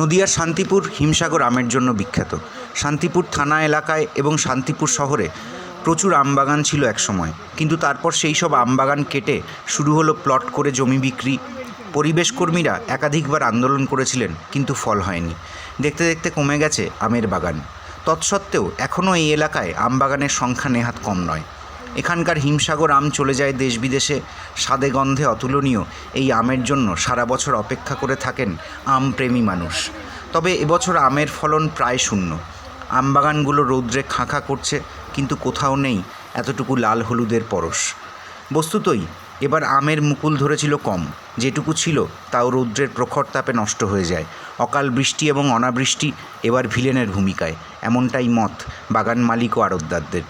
নদিয়ার শান্তিপুর হিমসাগর আমের জন্য বিখ্যাত। শান্তিপুর থানা এলাকায় এবং শান্তিপুর শহরে প্রচুর আমবাগান ছিল একসময়। কিন্তু তারপর সেই সব আমবাগান কেটে শুরু হলো প্লট করে জমি বিক্রি। পরিবেশ কর্মীরা একাধিকবার আন্দোলন করেছিলেন, কিন্তু ফল হয়নি। দেখতে দেখতে কমে গেছে আমের বাগান। তৎসত্ত্বেও এখনও এই এলাকায় আমবাগানের সংখ্যা নেহাত কম নয়। এখানকার হিমসাগর আম চলে যায় দেশ বিদেশে। স্বাদে গন্ধে অতুলনীয়। এই আমের জন্য সারা বছর অপেক্ষা করে থাকেন আম প্রেমী মানুষ। তবে এবছর আমের ফলন প্রায় শূন্য। আমবাগানগুলো রৌদ্রে খাঁখা করছে, কিন্তু কোথাও নেই এতটুকু লাল হলুদের পরশ। বস্তুতই, এবার আমের মুকুল ধরেছিল কম। যেটুকু ছিল, তাও রৌদ্রের প্রখর তাপে নষ্ট হয়ে যায়। অকাল বৃষ্টি এবং অনাবৃষ্টি এবার ভিলেনের ভূমিকায়। এমনটাই মত বাগান মালিক ও আড়তদারদের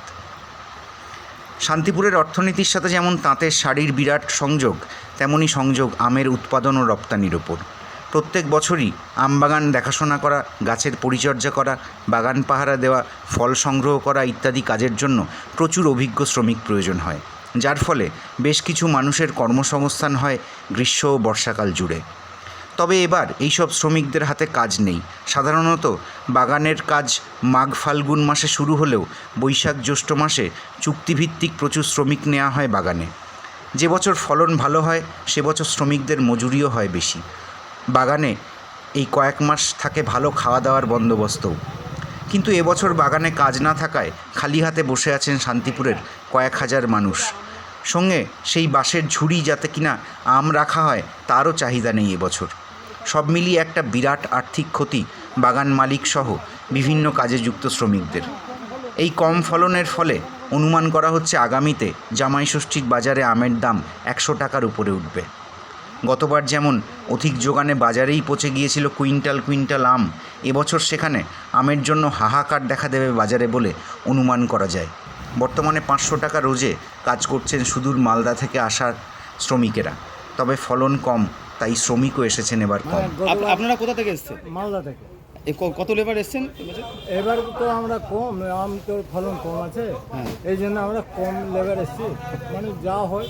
শান্তিপুরের অর্থনীতির সাথে যেমন তাঁতের শাড়ির বিরাট সংযোগ, তেমনই সংযোগ আমের উৎপাদন ও রপ্তানির ওপর। প্রত্যেক বছরই আমবাগান দেখাশোনা করা, গাছের পরিচর্যা করা, বাগান পাহারা দেওয়া, ফল সংগ্রহ করা ইত্যাদি কাজের জন্য প্রচুর অভিজ্ঞ শ্রমিক প্রয়োজন হয়। যার ফলে বেশ কিছু মানুষের কর্মসংস্থান হয় গ্রীষ্ম ও বর্ষাকাল জুড়ে। তবে এবার এইসব শ্রমিকদের হাতে কাজ নেই। সাধারণত বাগানের কাজ মাঘ ফাল্গুন মাসে শুরু হলেও বৈশাখ জ্যৈষ্ঠ মাসে চুক্তিভিত্তিক প্রচুর শ্রমিক নেওয়া হয় বাগানে। যে বছর ফলন ভালো হয়, সে বছর শ্রমিকদের মজুরিও হয় বেশি। বাগানে এই কয়েক মাস থাকে ভালো খাওয়া দাওয়ার বন্দোবস্তও। কিন্তু এবছর বাগানে কাজ না থাকায় খালি হাতে বসে আছেন শান্তিপুরের কয়েক হাজার মানুষ। সঙ্গে সেই বাঁশের ঝুড়ি যাতে কিনা আম রাখা হয়, তারও চাহিদা নেই এবছর সব মিলিয়ে একটা বিরাট আর্থিক ক্ষতি বাগান মালিক সহ বিভিন্ন কাজে যুক্ত শ্রমিকদের। এই কম ফলনের ফলে অনুমান করা হচ্ছে আগামীতে জামাই ষষ্ঠীর বাজারে আমের দাম একশো টাকার উপরে উঠবে। গতবার যেমন অধিক যোগানে বাজারেই পচে গিয়েছিল কুইন্টাল কুইন্টাল আম, এবছর সেখানে আমের জন্য হাহাকার দেখা দেবে বাজারে বলে অনুমান করা যায়। বর্তমানে পাঁচশো টাকা রোজে কাজ করছেন সুদূর মালদা থেকে আসার শ্রমিকেরা। তবে ফলন কম তাই শ্রমিকও এসেছেন এবার কম। আপনারা কোথা থেকে এসেছেন? মালদা থেকে। কত লেবার এসেছেন? এবার তো আমরা কম আম তো ফলন কম আছে। হ্যাঁ। এই জন্য আমরা কম লেবার এসছি। মানে যা হয়।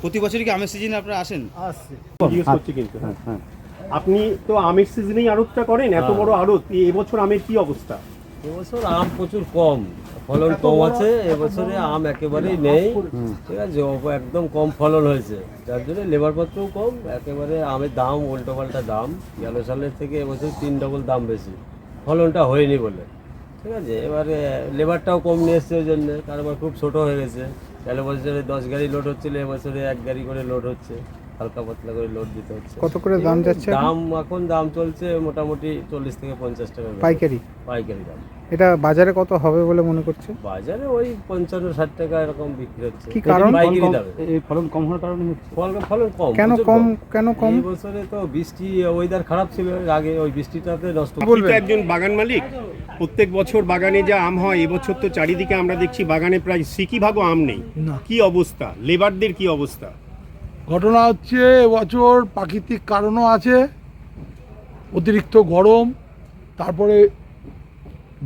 প্রতি বছরই কি আমের সিজনে আপনারা আসেন? আসছি। করছি কিন্তু আপনি তো আমের সিজনেই আড়তটা করেন এত বড় আড়ত এবছর আমের কি অবস্থা? এবছর আম প্রচুর কম। ফলন কম আছে এবছরে আম একেবারেই নেই। ঠিক আছে একদম কম ফলন হয়েছে। যার জন্য লেবার পত্রও কম একেবারে আমের দাম উল্টো পাল্টা দাম। গেল সালের থেকে এবছর তিন ডবল দাম বেশি। ফলনটা হয়নি বলে। ঠিক আছে এবারে লেবারটাও কম নিয়ে এসছে ওই জন্য। কারবার খুব ছোট হয়ে গেছে। গেল বছরে দশ গাড়ি লোড হচ্ছিল এবছরে এক গাড়ি করে লোড হচ্ছে। হালকা পাতলা করে লোড দিতে হচ্ছে। কত করে দাম যাচ্ছে এখন? দাম এখন দাম চলছে মোটামুটি চল্লিশ থেকে পঞ্চাশ টাকা পাইকারি? পাইকারি দাম। এটা বাজারে কত হবে বলে মনে করছে? বাজারে ওই পঞ্চান্ন ষাট টাকা এরকম বিক্রি হচ্ছে। কি কারণ? পাইকারি দামে। এই ফলন কম হওয়ার কারণে হচ্ছে। ফল ফলন কম কেন কম? কেন কম? এই বছরে তো বৃষ্টি ওয়েদার খারাপ ছিল আগে ওই বৃষ্টিটাতে নষ্ট আপনি তো একজন বাগান মালিক প্রত্যেক বছর বাগানে যা আম হয় এবছর তো চারিদিকে আমরা দেখছি বাগানে প্রায় সিকি ভাগও আম নেই। কি অবস্থা? লেবারদের কি অবস্থা? ঘটনা হচ্ছে এবছর প্রাকৃতিক কারণও আছে অতিরিক্ত গরম তারপরে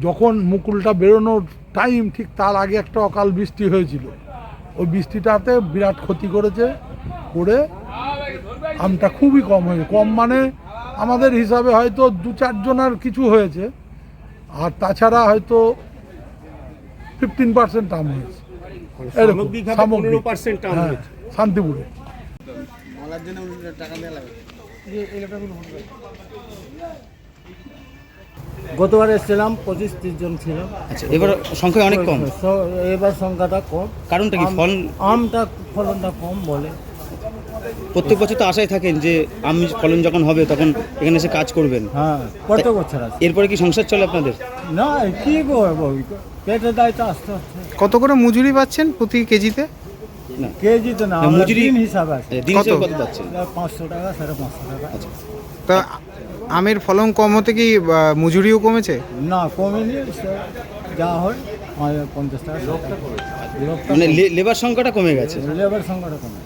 যখন মুকুলটা বেরোনোর টাইম ঠিক তার আগে একটা অকাল বৃষ্টি হয়েছিল। ওই বৃষ্টিটাতে বিরাট ক্ষতি করেছে করে আমটা খুবই কম হয়েছে। কম মানে আমাদের হিসাবে হয়তো দু চারজনের কিছু হয়েছে আর তাছাড়া হয়তো ফিফটিন পার্সেন্ট আম হয়েছে। সামগ্রিক। পনেরো পার্সেন্ট আম হ্যাঁ হয়েছে শান্তিপুরে গতবার এসেছিলাম পঁচিশ তিরিশ জন ছিলাম আচ্ছা এবার সংখ্যা অনেক কম। এবার সংখ্যাটা কম। কারণটা কি? ফল? আমটা ফলনটা কম বলে। প্রত্যেক বছর তো আশায় থাকেন যে আম ফলন যখন হবে তখন এখানে এসে কাজ করবেন। হ্যাঁ কত বছর আছে? এরপরে কি সংসার চলে আপনাদের? না কি করব পেটে দায়িত্ব আস্তে আস্তে। কত করে মজুরি পাচ্ছেন প্রতি কেজিতে? কেজি তো না না, মজুরি- দিন আছে। দিন কত? কত পাচ্ছেন পাঁচশো টাকা সাড়ে পাঁচশো টাকা। তা আমের ফলন কম হতে কি মজুরিও কমেছে? না কমেনি যা হয় পঞ্চাশ টাকা। লোকটা মানে লেবার সংখ্যাটা কমে গেছে। লেবার সংখ্যাটা কমে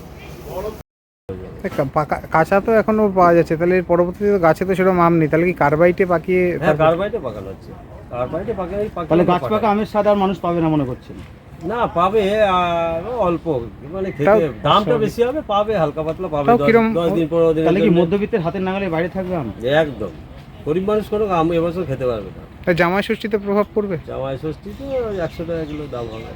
পাকা- কাঁচা তো এখনও পাওয়া যাচ্ছে তাহলে পরবর্তীতে গাছে তো সেরকম আম নেই তাহলে কি কার্বাইটে পাকিয়ে হ্যাঁ কার্বাইটে পাকানো হচ্ছে কার্বাইটে পাকাই গাছ পাকা আমের স্বাদ আর মানুষ পাবে না মনে করছেন? না পাবে অল্প। মানে খেতে দামটা বেশি হবে পাবে হালকা পাতলা পাবে দশ- দিন পনেরো দিন তাহলে কি মধ্যবিত্তের হাতের নাগালে বাইরে থাকবে আম? একদম। গরিব মানুষ কোনো আম এবছর খেতে পারবে না। জামাই ষষ্ঠীতে প্রভাব পড়বে? জামাই ষষ্ঠী তো একশো টাকা কিলো দাম হবে।